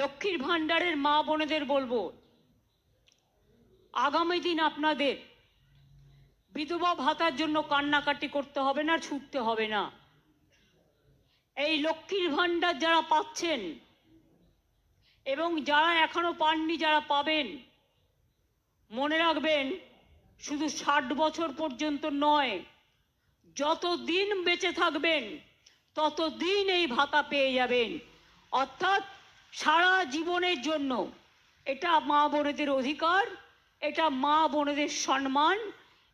লক্ষ্মীর ভাণ্ডারের মা বোনেদের বলব, আগামী দিন আপনাদের বিধবা ভাতার জন্য কান্নাকাটি করতে হবে না, ছুটতে হবে না। এই লক্ষ্মীর ভাণ্ডার যারা পাচ্ছেন এবং যারা এখনও পাননি, যারা পাবেন, মনে রাখবেন, শুধু ষাট বছর পর্যন্ত নয় যত দিন বেঁচে থাকবেন তত দিন এই ভাতা পেয়ে যাবেন। অর্থাৎ সারা জীবনের জন্য এটা মা বোনেদের অধিকার, এটা মা বোনেদের সম্মান,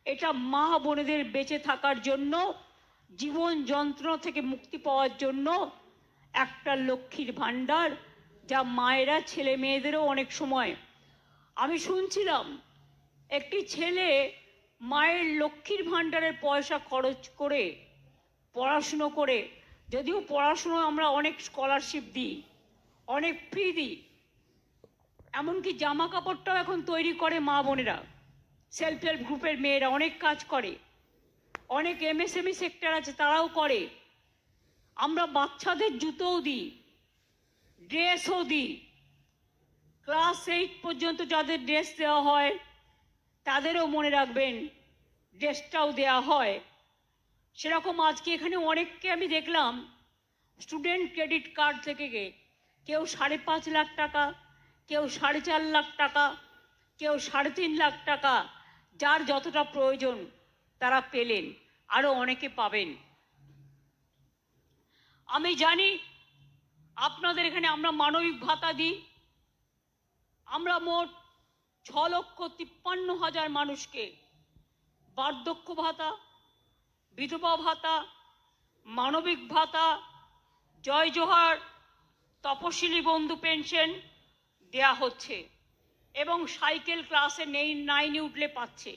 এটা মা বোনেদের বেঁচে থাকার জন্য, জীবন যন্ত্রণা থেকে মুক্তি পাওয়ার জন্য একটা লক্ষ্মীর ভাণ্ডার যা মায়েরা, ছেলে মেয়েদেরও অনেক সময়। আমি শুনছিলাম একটি ছেলে মায়ের লক্ষ্মীর ভাণ্ডারের পয়সা খরচ করে, পড়াশুনো করে, যদিও পড়াশুনো আমরা অনেক স্কলারশিপ দিই। অনেক ফ্রি দিই এমনকি জামা কাপড়টাও এখন তৈরি করে মা বোনেরা। সেলফ হেল্প গ্রুপের মেয়েরা অনেক কাজ করে। অনেক এমএসএমই সেক্টর আছে, তারাও করে। আমরা বাচ্চাদের জুতোও দিই, ড্রেসও দিই। ক্লাস এইট পর্যন্ত যাদের ড্রেস দেওয়া হয়, তাদেরও মনে রাখবেন, ড্রেসটাও দেওয়া হয়। সেরকম আজকে এখানে অনেককে আমি দেখলাম, স্টুডেন্ট ক্রেডিট কার্ড থেকে কেউ সাড়ে পাঁচ লাখ টাকা, কেউ সাড়ে চার লাখ টাকা, কেউ সাড়ে তিন লাখ টাকা, যার যতটা প্রয়োজন তারা পেলেন আরও অনেকে পাবেন। আমি জানি আপনাদের এখানে আমরা মানবিক ভাতা দিই। আমরা মোট ছ লক্ষ তিপ্পান্ন হাজার মানুষকে বার্ধক্য ভাতা, বিধবা ভাতা, মানবিক ভাতা, জয় জোহার তপশিলি বন্ধু পেনশন দেয়া হচ্ছে এবং সাইকেল ক্লাসে নেই নাইনে উঠলে পাচ্ছে।